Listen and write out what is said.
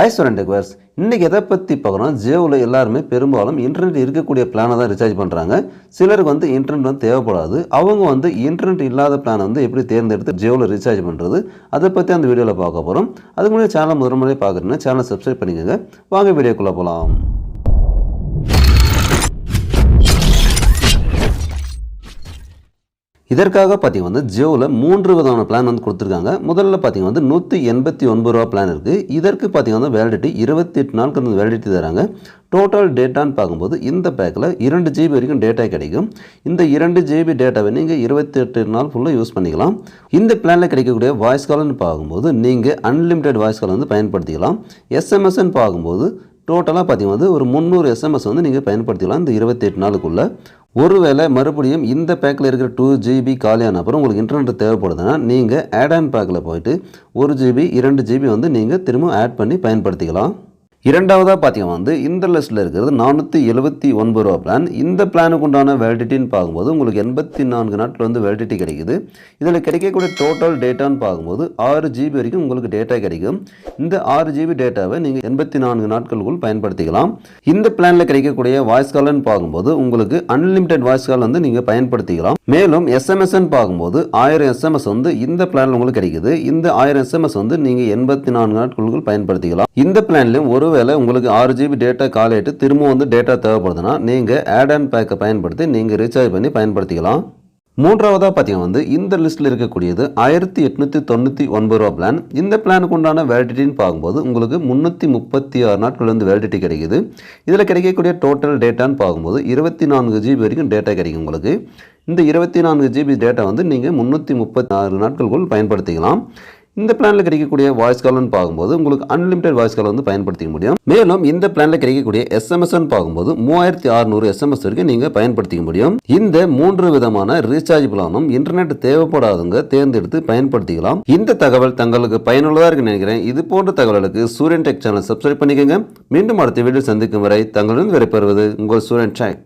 Hi student எக்வர்ஸ் இன்றைக்கி எதை பற்றி பார்க்குறோம்? ஜியோவில் எல்லாருமே பெரும்பாலும் இன்டர்நெட் இருக்கக்கூடிய பிளானை தான் ரீசார்ஜ் பண்ணுறாங்க சிலருக்கு வந்து இன்டர்நெட் வந்து தேவைப்படாது. அவங்க வந்து இன்டர்நெட் இல்லாத பிளானை வந்து எப்படி தேர்ந்தெடுத்து ஜியோவில் ரீசார்ஜ் பண்ணுறது அதை பற்றி அந்த வீடியோவில் பார்க்க போகிறோம் அதுக்கு முன்னாடி சேனல் முதல் முறை பார்க்குறேன்னா சேனல் சப்ஸ்கிரைப் பண்ணிக்கோங்க. வாங்க வீடியோக்குள்ளே போகலாம் இதற்காக பார்த்திங்க வந்து ஜியோவில் மூன்று விதமான பிளான் வந்து கொடுத்துருக்காங்க. முதல்ல பார்த்திங்க வந்து நூற்றி எண்பத்தி ஒன்பது ரூபா பிளான் இருக்குது இதற்கு பார்த்திங்க வந்து வேலிடிட்டி இருபத்தி எட்டு நாளுக்கு வந்து வேலிடிட்டி தராங்க. டோட்டல் டேட்டான்னு பார்க்கும்போது இந்த பேக்கில் இரண்டு ஜிபி வரைக்கும் டேட்டா கிடைக்கும். இந்த இரண்டு ஜிபி டேட்டாவை நீங்கள் இருபத்தி எட்டு நாள் ஃபுல்லாக யூஸ் பண்ணிக்கலாம். இந்த பிளானில் கிடைக்கக்கூடிய வாய்ஸ் கால்னு பார்க்கும்போது நீங்கள் அன்லிமிட்டெட் வாய்ஸ் கால் வந்து பயன்படுத்திக்கலாம். எஸ்எம்எஸ்ன்னு பார்க்கும்போது டோட்டலாக பார்த்தீங்கன்னா வந்து ஒரு முந்நூறு எஸ்எம்எஸ் வந்து நீங்கள் பயன்படுத்திக்கலாம் இந்த இருபத்தி எட்டு நாளுக்குள்ளே. ஒருவேளை மறுபடியும் இந்த பேக்கில் இருக்கிற டூ ஜிபி காலியான அப்புறம் உங்களுக்கு இன்டர்நெட் தேவைப்படுதுன்னா நீங்கள் ஆட் ஆன் பேக்கில் போயிட்டு ஒரு ஜிபி இரண்டு ஜிபி வந்து நீங்கள் திரும்ப ஆட் பண்ணி பயன்படுத்திக்கலாம். இரண்டாவதாக பார்த்தீங்கன்னா வந்து இந்த லிஸ்ட்டில் இருக்கிறது நானூற்றி எழுபத்தி ஒன்பது ரூபா பிளான் இந்த பிளானுக்கு உண்டான வேலிடிட்டின்னு பார்க்கும்போது உங்களுக்கு எண்பத்தி நான்கு நாட்கள் வந்து வேலிடிட்டி கிடைக்குது. இதில் கிடைக்கக்கூடிய டோட்டல் டேட்டான்னு பார்க்கும்போது ஆறு ஜிபி வரைக்கும் உங்களுக்கு டேட்டா கிடைக்கும். இந்த ஆறு ஜிபி டேட்டாவை நீங்கள் எண்பத்தி நான்கு நாட்களுக்குள் பயன்படுத்திக்கலாம். இந்த பிளானில் கிடைக்கக்கூடிய வாய்ஸ் கால்னு பார்க்கும்போது உங்களுக்கு அன்லிமிட்டெட் வாய்ஸ் கால் வந்து நீங்கள் பயன்படுத்திக்கலாம். மேலும் எஸ்எம்எஸ்ன்னு பார்க்கும்போது ஆயிரம் எஸ்எம்எஸ் வந்து இந்த பிளானில் உங்களுக்கு கிடைக்குது. இந்த ஆயிரம் எஸ்எம்எஸ் வந்து நீங்கள் எண்பத்தி நான்கு நாட்களுக்குள் பயன்படுத்திக்கலாம். இந்த பிளான்லையும் ஒருவேளை உங்களுக்கு ஆறு ஜிபி டேட்டா காலிட்டு திரும்ப வந்து டேட்டா தேவைப்படுதுன்னா நீங்கள் ஆட் அண்ட் பேக்கை பயன்படுத்தி நீங்கள் ரீசார்ஜ் பண்ணி பயன்படுத்திக்கலாம். மூன்றாவதாக பார்த்தீங்கன்னா வந்து இந்த லிஸ்ட்டில் இருக்கக்கூடியது ஆயிரத்தி எட்நூற்றி தொண்ணூற்றி ஒன்பது ரூபா பிளான் இந்த பிளானுக்கு உண்டான வேலிடிட்டின்னு பார்க்கும்போது உங்களுக்கு முந்நூற்றி முப்பத்தி ஆறு நாட்கள் வந்து வேலிடிட்டி கிடைக்குது. இதில் கிடைக்கக்கூடிய டோட்டல் டேட்டான்னு பார்க்கும்போது இருபத்தி நான்கு ஜிபி வரைக்கும் டேட்டா கிடைக்கும் உங்களுக்கு. இந்த இருபத்தி நான்கு ஜிபி டேட்டா வந்து நீங்கள் முந்நூற்றி முப்பத்தி ஆறு நாட்களுக்குள் பயன்படுத்திக்கலாம். இந்த பிளானில் கிடைக்கக்கூடிய வாய்ஸ் கால்னு பார்க்கும்போது உங்களுக்கு அன்லிமிட்டட் வாய்ஸ் கால் வந்து பயன்படுத்திக்க முடியும். மேலும் இந்த பிளானில் கிடைக்கக்கூடிய எஸ்எம்எஸ்ன்னு பார்க்கும்போது மூவாயிரத்தி அறுநூறு எஸ்எம்எஸ் வரைக்கும் நீங்கள் பயன்படுத்திக்க முடியும். இந்த மூன்று விதமான ரீசார்ஜ் பிளானும் இன்டர்நெட் தேவைப்படாதவங்க தேர்ந்தெடுத்து பயன்படுத்திக்கலாம். இந்த தகவல் தங்களுக்கு பயனுள்ளதாக இருக்குன்னு நினைக்கிறேன். இது போன்ற தகவலுக்கு சூரியன் டெக் சேனல் சப்ஸ்கிரைப் பண்ணிக்கோங்க. மீண்டும் அடுத்த வீடியோ சந்திக்கும் வரை தங்களிடம் விடைபெறுவது உங்கள் சூரியன் டெக்